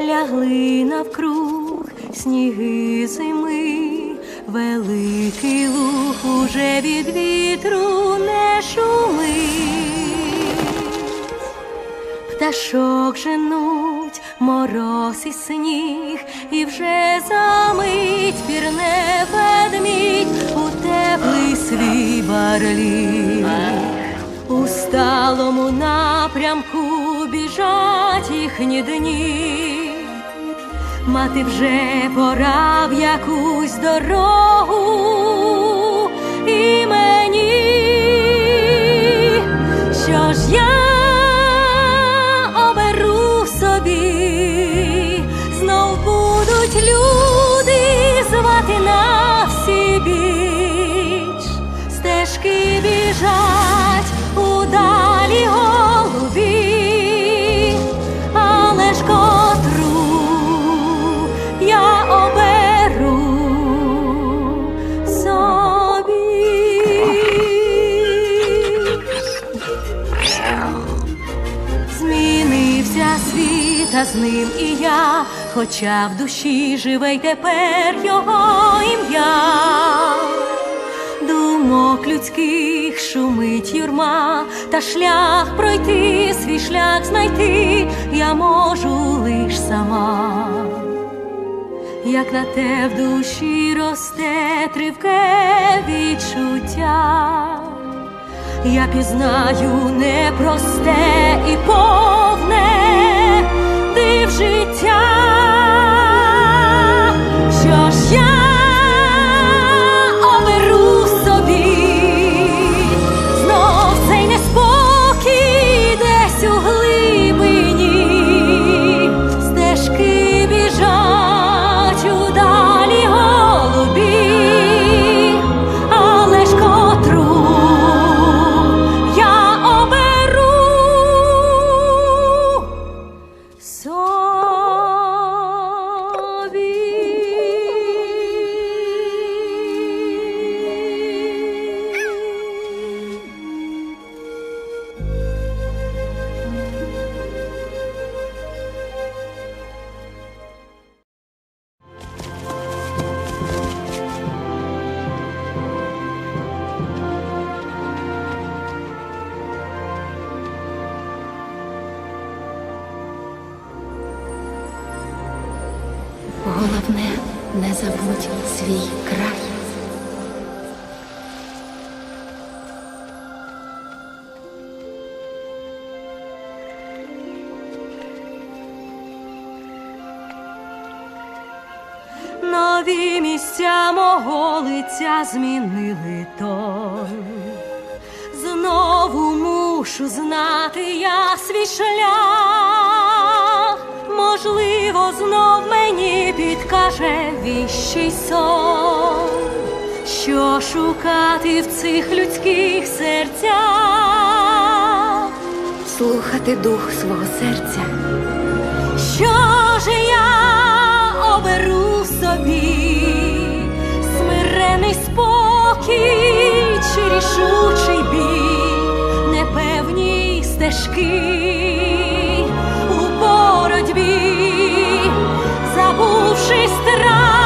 лягли навкруг сніги зими, великий луг уже від вітру не шумить. Пташок женуть мороз і сніг, і вже замить пірне ведмідь у теплий свій барліг. У сталому напрямку біжать їхні дні. Мати вже пора в якусь дорогу і світ, а з ним і я, хоча в душі живе й тепер його ім'я. Думок людських шумить юрма, та шлях пройти, свій шлях знайти я можу лиш сама. Як на те в душі росте тривке відчуття, я пізнаю непросте і повне Головне, не забудь свій край. Нові місця мого лиця змінили тон. Знову мушу знати я свій шлях. Можливо, знов підкаже віщий сон, що шукати в цих людських серцях. Слухати дух свого серця. Що ж я оберу собі, смирений спокій чи рішучий бій, непевні стежки. atrás.